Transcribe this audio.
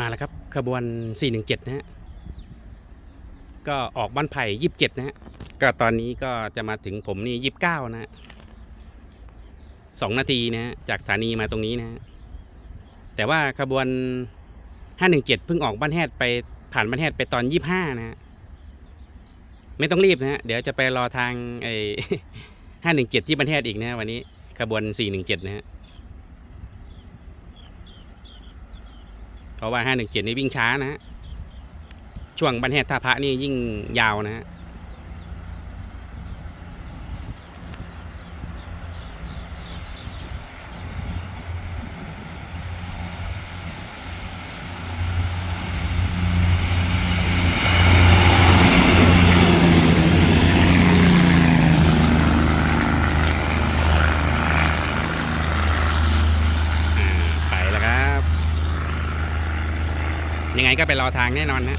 มาแล้วครับขบวน 417 นะฮะ ก็ออกบ้านไผ่ 27 นะฮะ ก็ตอนนี้ก็จะมาถึงผมนี่ 29 นะฮะสองนาทีนะฮะ จากสถานีมาตรงนี้นะฮะ แต่ว่าขบวน 517 เพิ่งออกบ้านแฮดไปผ่านบ้านแฮดไปตอน 25 นะฮะ ไม่ต้องรีบนะฮะ เดี๋ยวจะไปรอทางไอ้517 ที่บ้านแฮดอีกนะฮะวันนี้ขบวน 417 นะฮะ เพ ราะว่า517นี่วิ่งช้านะฮะช่วงบันแฮดท่าพระนี่ยิ่งยาวนะฮะ อ่าไปแล้วครับ ยังไงก็ไปรอทางแน่นอนนะ